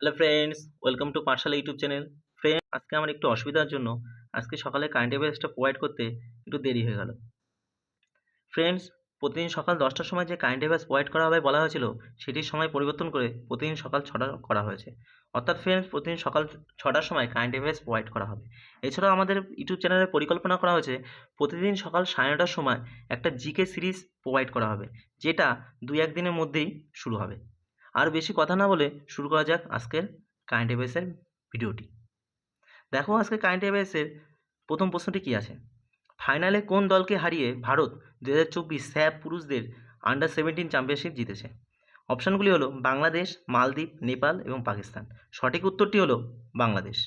Hello friends welcome to Pathshala YouTube channel friend আজকে আমার একটু অসুবিধার জন্য আজকে সকালে কারেন্ট অ্যাফেয়ার্সটা প্রোভাইড করতে একটু দেরি হয়ে গেল। ফ্রেন্ডস প্রতিদিন সকাল দশটার সময় যে কারেন্ট অ্যাফেয়ার্স প্রোভাইড করা হবে বলা হয়েছিল, সেটির সময় পরিবর্তন করে প্রতিদিন সকাল ছটা করা হয়েছে। অর্থাৎ ফ্রেন্ডস প্রতিদিন সকাল ছটার সময় কারেন্ট অ্যাফেয়ার্স প্রোভাইড করা হবে। এছাড়াও আমাদের ইউটিউব চ্যানেলে পরিকল্পনা করা হয়েছে, প্রতিদিন সকাল সাড়ে নটার সময় একটা জিকে সিরিজ প্রোভাইড করা হবে, যেটা দুই এক দিনের মধ্যেই শুরু হবে। আর বেশি কথা না বলে শুরু করা যাক আজকের কারেন্ট অ্যাফেয়ার্সের ভিডিওটি। দেখো আজকে কারেন্ট অ্যাফেয়ার্সের প্রথম প্রশ্নটি কী আছে? ফাইনালে কোন দলকে হারিয়ে ভারত দু হাজার চব্বিশ স্যাপ পুরুষদের আন্ডার সেভেন্টিন চ্যাম্পিয়নশিপ জিতেছে? অপশানগুলি হলো বাংলাদেশ, মালদ্বীপ, নেপাল এবং পাকিস্তান। সঠিক উত্তরটি হলো বাংলাদেশ।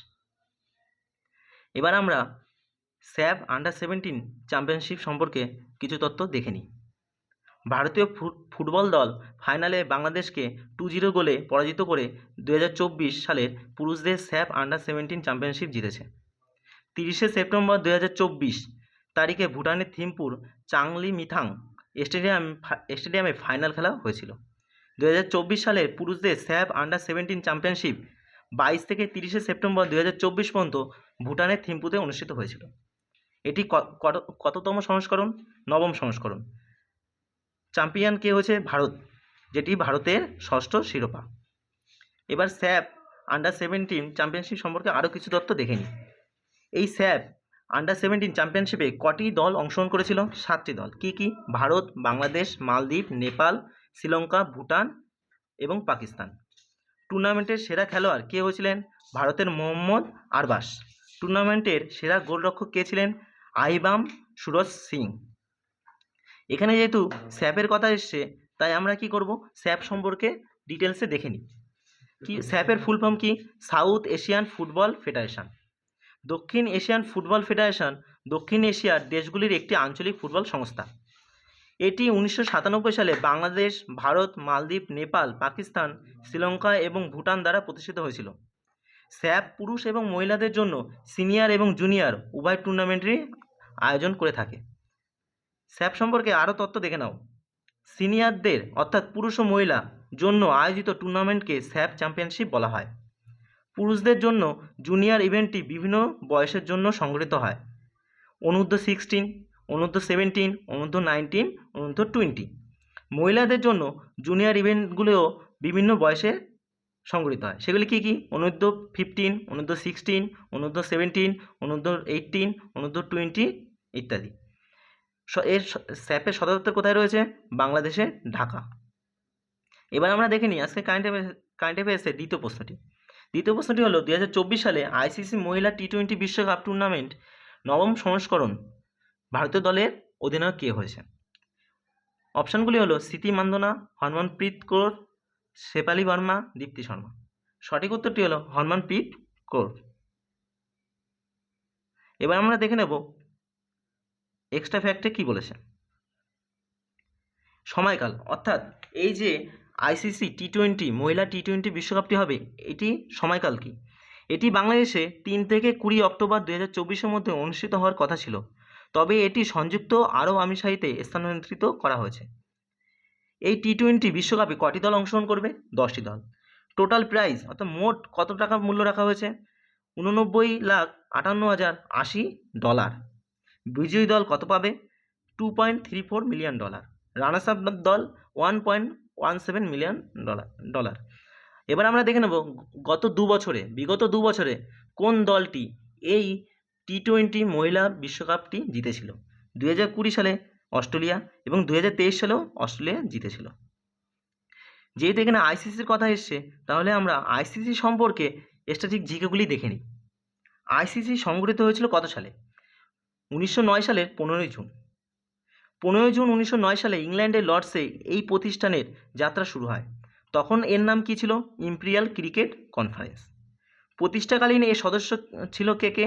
এবার আমরা স্যাপ আন্ডার সেভেন্টিন চ্যাম্পিয়নশিপ সম্পর্কে কিছু তথ্য দেখে নিই। ভারতীয় ফুটবল দল ফাইনালে বাংলাদেশকে টু জিরো গোলে পরাজিত করে দু হাজার চব্বিশ সালের পুরুষদের স্যাপ আন্ডার সেভেন্টিন চ্যাম্পিয়নশিপ জিতেছে। তিরিশে সেপ্টেম্বর দুই হাজার চব্বিশ তারিখে ভুটানের থিম্পুর চাংলি মিথাং স্টেডিয়াম স্টেডিয়ামে ফাইনাল খেলা হয়েছিল। দুই হাজার চব্বিশ সালের পুরুষদের স্যাপ আন্ডার সেভেন্টিন চ্যাম্পিয়নশিপ বাইশ থেকে তিরিশে সেপ্টেম্বর দুই হাজার চব্বিশ পর্যন্ত ভুটানের থিম্পুতে অনুষ্ঠিত হয়েছিল। এটি কততম সংস্করণ? নবম সংস্করণ। চ্যাম্পিয়ন কে হয়েছে ভারত, যেটি ভারতের ষষ্ঠ শিরোপা। এবার স্যাপ আন্ডার সেভেন্টিন চ্যাম্পিয়নশিপ সম্পর্কে আরও কিছু তথ্য দেখে নিই। এই স্যাপ আন্ডার সেভেন্টিন চ্যাম্পিয়নশিপে কটি দল অংশগ্রহণ করেছিল? সাতটি দল। কি কি? ভারত, বাংলাদেশ, মালদ্বীপ, নেপাল, শ্রীলঙ্কা, ভুটান এবং পাকিস্তান। টুর্নামেন্টের সেরা খেলোয়াড় কে হয়েছিলেন? ভারতের মোহাম্মদ আরবাস টুর্নামেন্টের সেরা গোলরক্ষক কে ছিলেন? আইবাম সুরজ সিং। এখানে যেহেতু স্যাপের কথা এসছে, তাই আমরা কি করব? স্যাপ সম্পর্কে ডিটেলসে দেখে নিই। কি স্যাপের ফুল ফর্ম কি? South Asian Football Federation. দক্ষিণ এশিয়ান ফুটবল ফেডারেশন দক্ষিণ এশিয়ার দেশগুলির একটি আঞ্চলিক ফুটবল সংস্থা। এটি উনিশশো সাতানব্বই সালে বাংলাদেশ, ভারত, মালদ্বীপ, নেপাল, পাকিস্তান, শ্রীলঙ্কা এবং ভুটান দ্বারা প্রতিষ্ঠিত হয়েছিল। স্যাপ পুরুষ এবং মহিলাদের জন্য সিনিয়র এবং জুনিয়র উভয় টুর্নামেন্টেরই আয়োজন করে থাকে। স্যাপ সম্পর্কে আরও তথ্য দেখে নাও। সিনিয়রদের, অর্থাৎ পুরুষ ও মহিলা, জন্য আয়োজিত টুর্নামেন্টকে স্যাপ চ্যাম্পিয়নশিপ বলা হয়। পুরুষদের জন্য জুনিয়র ইভেন্টটি বিভিন্ন বয়সের জন্য সংগঠিত হয়। অনূর্ধ্ব সিক্সটিন, অনূর্ধ্ব সেভেন্টিন, অনূর্ধ্ব নাইনটিন, অনূর্ধ্ব টোয়েন্টি। মহিলাদের জন্য জুনিয়র ইভেন্টগুলিও বিভিন্ন বয়সে সংগঠিত হয়। সেগুলি কী কী? অনূর্ধ্ব ফিফটিন, অনূর্ধ্ব সিক্সটিন, অনূর্ধ্ব সেভেন্টিন, অনূর্ধ্ব এইটিন অনূর্ধ্ব টোয়েন্টি ইত্যাদি। এর স্যাপের সদর দপ্তর কোথায় রয়েছে? বাংলাদেশে ঢাকা। এবার আমরা দেখে নিই, আজকে কারেন্ট কারেন্ট অ্যাফেয়ার্সের দ্বিতীয় প্রশ্নটি। দ্বিতীয় প্রশ্নটি হলো দু হাজার চব্বিশ সালে আইসিসি মহিলা টি টোয়েন্টি বিশ্বকাপ টুর্নামেন্ট নবম সংস্করণ ভারতীয় দলের অধিনায়ক কে হয়েছে অপশানগুলি হলো, স্মৃতি মান্দনা হরমনপ্রীত কৌর শেপালি বর্মা, দীপ্তি শর্মা। সঠিক উত্তরটি হলো হরমনপ্রীত কৌর। এবার আমরা দেখে নেব এক্সট্রা ফ্যাক্টে কী বলেছে? সময়কাল, অর্থাৎ এই যে আইসিসি টি টোয়েন্টি মহিলা টি টোয়েন্টি বিশ্বকাপটি হবে, এটি সময়কাল কি? এটি বাংলাদেশে তিন থেকে কুড়ি অক্টোবর দু হাজার চব্বিশের মধ্যে অনুষ্ঠিত হওয়ার কথা ছিল, তবে এটি সংযুক্ত আরব আমিরশাহিতে স্থানান্তরিত করা হয়েছে। এই টি টোয়েন্টি বিশ্বকাপে কটি দল অংশগ্রহণ করবে? দশটি দল। টোটাল প্রাইস অর্থাৎ মোট কত টাকা মূল্য রাখা হয়েছে? উননব্বই লাখ আটান্ন হাজার আশি ডলার। বিজয়ী দল কত পাবে? Two point three four million dollar runners up দল one point one seven million dollar dollar এবার আমরা দেখে নেব গত দু বছরে, বিগত দু বছরে কোন দলটি এই টি টোয়েন্টি মহিলা বিশ্বকাপটি জিতেছিল? দু হাজার কুড়ি সালে অস্ট্রেলিয়া এবং দু হাজার তেইশ সালেও অস্ট্রেলিয়া জিতেছিল। যেহেতু এখানে আইসিসির কথা এসছে, তাহলে আমরা আইসিসি সম্পর্কে স্ট্যাটিক জিকেগুলি দেখে নিই। আইসিসি সংগঠিত হয়েছিল কত সালে? উনিশশো নয় সালের পনেরোই জুন। পনেরোই জুন উনিশশো নয় সালে ইংল্যান্ডের লর্ডসে এই প্রতিষ্ঠানের যাত্রা শুরু হয়। তখন এর নাম কী ছিল? Imperial cricket conference. প্রতিষ্ঠাকালীন এর সদস্য ছিল কে কে?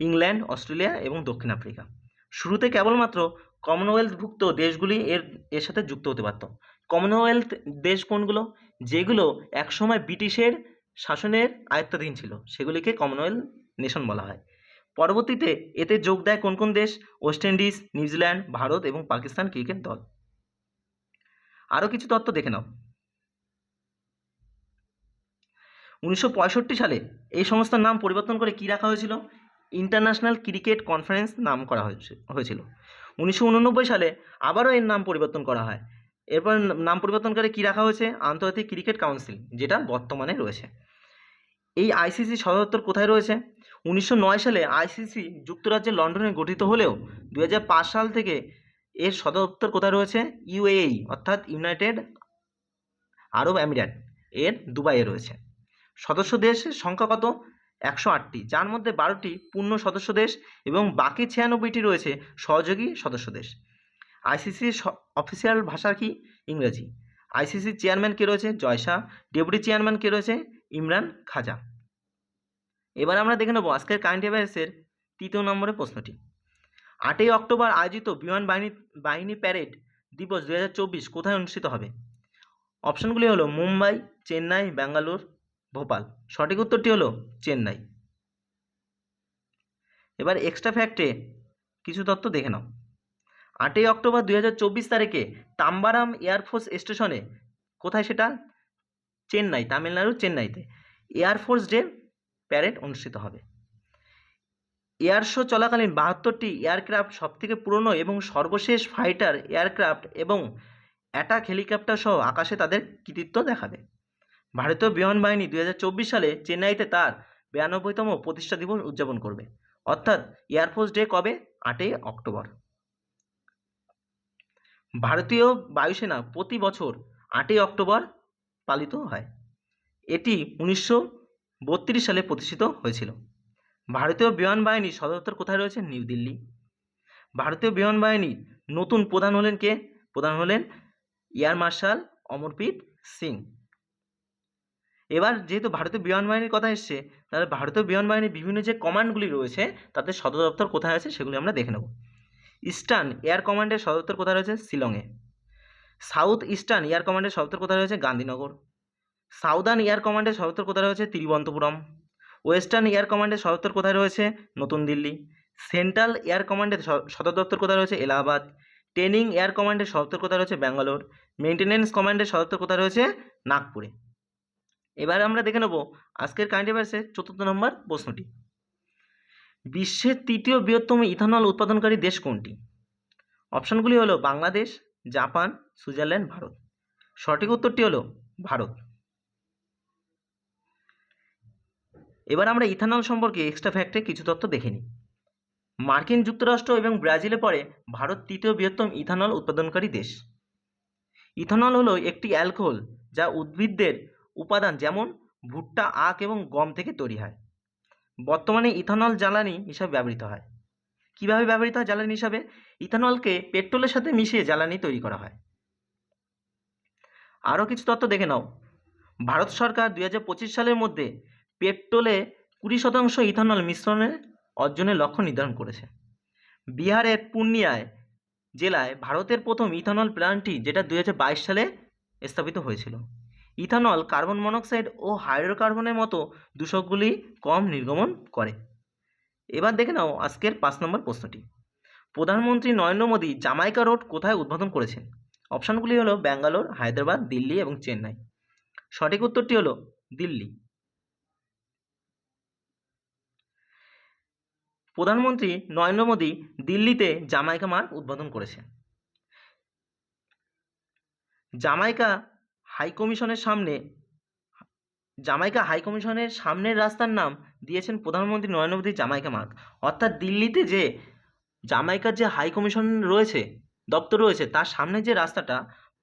ইংল্যান্ড, অস্ট্রেলিয়া এবং দক্ষিণ আফ্রিকা। শুরুতে কেবলমাত্র কমনওয়েলথভুক্ত দেশগুলি এর এর সাথে যুক্ত হতে পারত। কমনওয়েলথ দেশ কোনগুলো? যেগুলো একসময় ব্রিটিশের শাসনের আয়ত্তাধীন ছিল। সেগুলিকে কমনওয়েলথ নেশন বলা হয়। পরবর্তীতে এতে যোগ দেয় কোন কোন দেশ? ওয়েস্ট ইন্ডিজ নিউজিল্যান্ড ভারত এবং পাকিস্তান ক্রিকেট দল। আরও কিছু তথ্য দেখে নাও। উনিশশো পঁয়ষট্টি সালে এই সংস্থার নাম পরিবর্তন করে কী রাখা হয়েছিল? ইন্টারন্যাশনাল ক্রিকেট কনফারেন্স নাম করা হয়েছে, হয়েছিল। উনিশশো উননব্বই সালে আবারও এর নাম পরিবর্তন করা হয়। এরপর নাম পরিবর্তন করে কী রাখা হয়েছে? আন্তর্জাতিক ক্রিকেট কাউন্সিল, যেটা বর্তমানে রয়েছে। এই আইসিসি সদর দপ্তর কোথায় রয়েছে? উনিশশো নয় সালে আইসিসি যুক্তরাজ্যের লন্ডনে গঠিত হলেও দু হাজার পাঁচ সাল থেকে এর সদর দপ্তর কোথায় রয়েছে? ইউএই অর্থাৎ ইউনাইটেড আরব আমিরাত, এর দুবাইয়ে রয়েছে। সদস্য দেশের সংখ্যা কত? একশো আটটি, যার মধ্যে বারোটি পূর্ণ সদস্য দেশ এবং বাকি ছিয়ানব্বইটি রয়েছে সহযোগী সদস্য দেশ। আইসিসির অফিসিয়াল ভাষা কি? ইংরেজি। আইসিসির চেয়ারম্যান কে রয়েছে? জয় শাহ। ডেপুটি চেয়ারম্যান কে রয়েছে? ইমরান খাজা। এবার আমরা দেখে নেব আজকের কারেন্ট অ্যাফেয়ার্সের তৃতীয় নম্বরের প্রশ্নটি। আটই অক্টোবর আয়োজিত বিমান বাহিনী বাহিনী প্যারেড দিবস দু হাজার চব্বিশ কোথায় অনুষ্ঠিত হবে? অপশনগুলি হলো মুম্বাই, চেন্নাই, ব্যাঙ্গালোর, ভোপাল। সঠিক উত্তরটি হলো চেন্নাই। এবার এক্সট্রা ফ্যাক্টে কিছু তথ্য দেখে নাও। আটই অক্টোবর দুই হাজার চব্বিশ তারিখে তাম্বারাম এয়ারফোর্স স্টেশনে কোথায় সেটা? চেন্নাই, তামিলনাড়ু, চেন্নাইতে। এয়ারফোর্স ডে প্যারেড অনুষ্ঠিত হবে। এয়ার শো চলাকালীন বাহাত্তরটি এয়ারক্রাফট সবথেকে পুরনো এবং সর্বশেষ ফাইটার এয়ারক্রাফট এবং অ্যাটাক হেলিকপ্টার সহ আকাশে তাদের কৃতিত্ব দেখাবে। ভারতীয় বিমান বাহিনী দুই হাজার চব্বিশ সালে চেন্নাইতে তার বিরানব্বইতম প্রতিষ্ঠা দিবস উদযাপন করবে। অর্থাৎ এয়ারফোর্স ডে কবে? আটই অক্টোবর। ভারতীয় বায়ুসেনা প্রতি বছর আটই অক্টোবর পালিত হয়। এটি উনিশশো বত্রিশ সালে প্রতিষ্ঠিত হয়েছিল। ভারতীয় বিমান বাহিনীর সদর দপ্তর কোথায় রয়েছে? নিউ দিল্লি। ভারতীয় বিমান বাহিনীর নতুন প্রধান হলেন কে? প্রধান হলেন এয়ার মার্শাল অমরপ্রীত সিং। এবার যেহেতু ভারতীয় বিমান বাহিনীর কথা এসছে, তাহলে ভারতীয় বিমান বাহিনীর বিভিন্ন যে কমান্ডগুলি রয়েছে তাদের সদর দপ্তর কোথায় আছে সেগুলি আমরা দেখে নেব। ইস্টার্ন এয়ার কমান্ডের সদর দপ্তর কোথায় রয়েছে? শিলংয়ে। সাউথ ইস্টার্ন এয়ার কমান্ডের সদর দপ্তর কোথায় রয়েছে? গান্ধীনগর। সাউদার্ন এয়ার কমান্ডের সদর কোথায় রয়েছে? তিরুবনন্তপুরম। ওয়েস্টার্ন এয়ার কমান্ডের সদর কোথায় রয়েছে? নতুন দিল্লি। সেন্ট্রাল এয়ার কমান্ডের সদর দপ্তর কোথায় রয়েছে? এলাহাবাদ। ট্রেনিং এয়ার কমান্ডের সদর কোথায় রয়েছে? ব্যাঙ্গালোর। মেনটেন্যান্স কমান্ডের সদর কোথায় রয়েছে? নাগপুরে। এবার আমরা দেখে নেব আজকের কারেন্ট অ্যাফেয়ার্সের চতুর্থ নম্বর প্রশ্নটি। বিশ্বের তৃতীয় বৃহত্তম ইথানল উৎপাদনকারী দেশ কোনটি? অপশনগুলি হলো বাংলাদেশ, জাপান, সুইজারল্যান্ড, ভারত। সঠিক উত্তরটি হলো ভারত। এবার আমরা ইথানল সম্পর্কে এক্সট্রা ফ্যাক্টে কিছু তথ্য দেখে নিই। মার্কিন যুক্তরাষ্ট্র এবং ব্রাজিলে পরে ভারত তৃতীয় বৃহত্তম ইথানল উৎপাদনকারী দেশ। ইথানল হলো একটি অ্যালকোহল যা উদ্ভিদদের উপাদান যেমন ভুট্টা, আখ এবং গম থেকে তৈরি হয়। বর্তমানে ইথানল জ্বালানি হিসাবে ব্যবহৃত হয়। কীভাবে ব্যবহৃত হয় জ্বালানি হিসাবে? ইথানলকে পেট্রোলের সাথে মিশিয়ে জ্বালানি তৈরি করা হয়। আরও কিছু তথ্য দেখে নাও। ভারত সরকার দু হাজার পঁচিশ সালের মধ্যে পেট্রোলে কুড়ি শতাংশ ইথানল মিশ্রণের অর্জনের লক্ষ্য নির্ধারণ করেছে। বিহারের পূর্ণিয়ায় জেলায় ভারতের প্রথম ইথানল প্ল্যান্টটি যেটা দু হাজার বাইশ সালে স্থাপিত হয়েছিল। ইথানল কার্বন মনোক্সাইড ও হাইড্রোকার্বনের মতো দূষকগুলি কম নির্গমন করে। এবার দেখে নাও আজকের পাঁচ নম্বর প্রশ্নটি। প্রধানমন্ত্রী নরেন্দ্র মোদী জামাইকা রোড কোথায় উদ্বোধন করেছেন? অপশানগুলি হলো ব্যাঙ্গালোর, হায়দ্রাবাদ, দিল্লি এবং চেন্নাই। সঠিক উত্তরটি হলো দিল্লি। প্রধানমন্ত্রী নরেন্দ্র মোদী দিল্লিতে জামাইকা মার্গ উদ্বোধন করেছেন। জামাইকা হাই কমিশনের সামনে, জামাইকা হাই কমিশনের সামনের রাস্তার নাম দিয়েছেন প্রধানমন্ত্রী নরেন্দ্র মোদী জামাইকা মার্গ অর্থাৎ দিল্লিতে যে জামাইকার যে হাই কমিশন রয়েছে, দপ্তর রয়েছে, তার সামনে যে রাস্তাটা,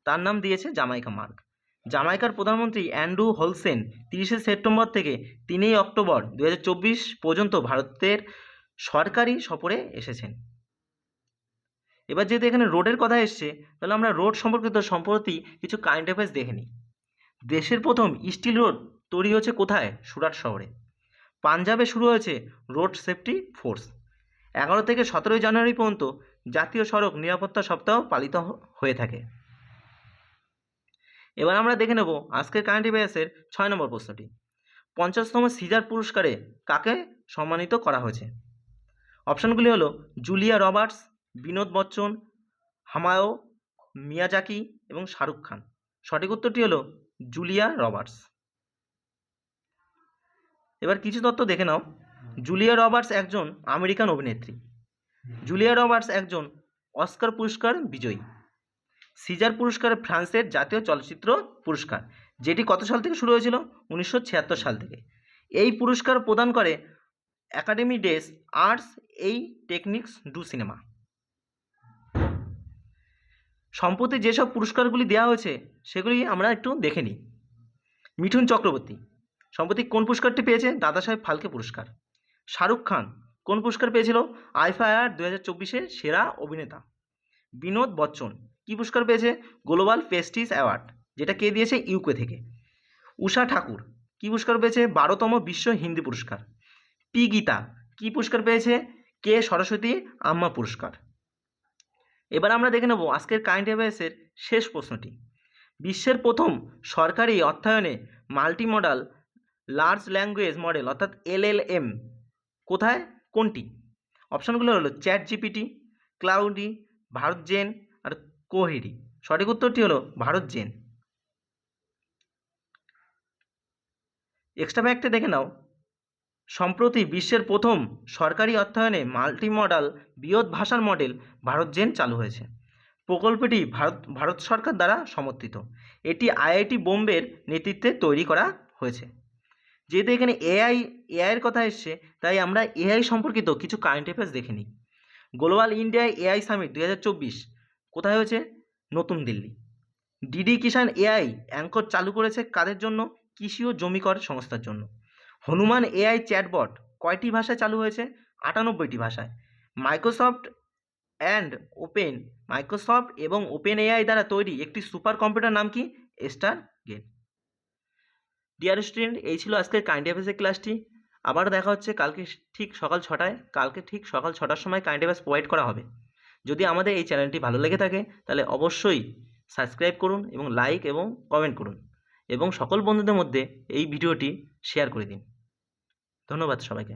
তার নাম দিয়েছে জামাইকা মার্গ জামাইকার প্রধানমন্ত্রী অ্যান্ড্রু হোলসেন তিরিশে সেপ্টেম্বর থেকে তিনই অক্টোবর দু হাজার চব্বিশ পর্যন্ত ভারতের সরকারি সফরে এসেছেন। এবার যেহেতু এখানে রোডের কথা এসছে, তাহলে আমরা রোড সম্পর্কিত সম্প্রতি কিছু কারেন্ট অ্যাফেয়ার্স দেখে নিই। দেশের প্রথম স্টিল রোড তৈরি হয়েছে কোথায়? সুরাট শহরে। পাঞ্জাবে শুরু হয়েছে রোড সেফটি ফোর্স এগারো থেকে সতেরোই জানুয়ারি পর্যন্ত জাতীয় সড়ক নিরাপত্তা সপ্তাহ পালিত হয়ে থাকে। এবার আমরা দেখে নেব আজকের কারেন্ট অ্যাফেয়ার্সের ছয় নম্বর প্রশ্নটি। পঞ্চাশতম সিজার পুরস্কারে কাকে সম্মানিত করা হয়েছে? অপশানগুলি হলো Julia Roberts, Vinod Bachchan, Hayao Miyazaki এবং শাহরুখ খান। সঠিক উত্তরটি হলো জুলিয়া রবার্টস। এবার কিছু তথ্য দেখে নাও। জুলিয়া রবার্টস একজন আমেরিকান অভিনেত্রী। জুলিয়া রবার্টস একজন অস্কার পুরস্কার বিজয়ী। সিজার পুরস্কার ফ্রান্সের জাতীয় চলচ্চিত্র পুরস্কার, যেটি কত সাল থেকে শুরু হয়েছিল? উনিশশো ছিয়াত্তর সাল থেকে। এই পুরস্কার প্রদান করে একাডেমি ডেস আর্টস, এই টেকনিক্স ডু সিনেমা। সম্প্রতি যেসব পুরস্কারগুলি দেওয়া হয়েছে, সেগুলি আমরা একটু দেখে নিই। মিঠুন চক্রবর্তী, সম্প্রতি কোন পুরস্কারটি পেয়েছে? দাদা সাহেব ফালকে পুরস্কার। শাহরুখ খান, কোন পুরস্কার পেয়েছিল? আইফায়ার দু হাজার চব্বিশের সেরা অভিনেতা। বিনোদ বচ্চন, কী পুরস্কার পেয়েছে? গ্লোবাল পেস্টিস অ্যাওয়ার্ড, যেটা কে দিয়েছে? ইউকে থেকে। উষা ঠাকুর, কী পুরস্কার পেয়েছে? বারোতম বিশ্ব হিন্দি পুরস্কার। পি গীতা কী পুরস্কার পেয়েছে? কে? সরস্বতী, আম্মা পুরস্কার। এবার আমরা দেখে নেব আজকের কারেন্ট অ্যাফেয়ার্সের শেষ প্রশ্নটি। বিশ্বের প্রথম সরকারি অর্থায়নে multi modal large language model অর্থাৎ এলএলএম কোথায়? কোনটি? অপশানগুলো হলো chat GPT Claude Bharat Gen আর কোহেরি। সঠিক উত্তরটি হলো ভারত জেন এক্সট্রা ফ্যাক্টে দেখে নাও। সম্প্রতি বিশ্বের প্রথম সরকারি অর্থায়নে মাল্টি মডাল বৃহৎ ভাষার মডেল ভারত জেন চালু হয়েছে। প্রকল্পটি ভারত ভারত সরকার দ্বারা সমর্থিত। এটি আইআইটি বোম্বের নেতৃত্বে তৈরি করা হয়েছে। যেহেতু এখানে এআই, এআইয়ের কথা এসছে, তাই আমরা এআই সম্পর্কিত কিছু কারেন্ট অ্যাফেয়ার্স দেখে নিই। গ্লোবাল ইন্ডিয়া এআই সামিট দু হাজার চব্বিশ, কোথায় হয়েছে? নতুন Delhi. DD Kisan AI anchor চালু করেছে কাদের জন্য? কৃষি ও জমিকর সংস্থার জন্য। হনুমান এআই চ্যাটবট কয়টি ভাষায় চালু হয়েছে? আটানব্বইটি ভাষায়। মাইক্রোসফট অ্যান্ড ওপেন, মাইক্রোসফট এবং ওপেন এআই দ্বারা তৈরি একটি সুপার কম্পিউটার নাম কি? Star gate. ডিয়ার স্টুডেন্ট, এই ছিল আজকের কাইন্ড অ্যাফেয়ার্সের ক্লাসটি। আবার দেখা হচ্ছে কালকে ঠিক সকাল ছটায়। কালকে ঠিক সকাল ছটার সময় কাইন্ড অ্যাফেয়ার্স প্রোভাইড করা হবে। যদি আমাদের এই চ্যানেলটি ভালো লেগে থাকে, তাহলে অবশ্যই সাবস্ক্রাইব করুন এবং লাইক এবং কমেন্ট করুন। এবং সকল বন্ধুদের মধ্যে এই ভিডিওটি শেয়ার করে দিন। ধন্যবাদ সবাইকে।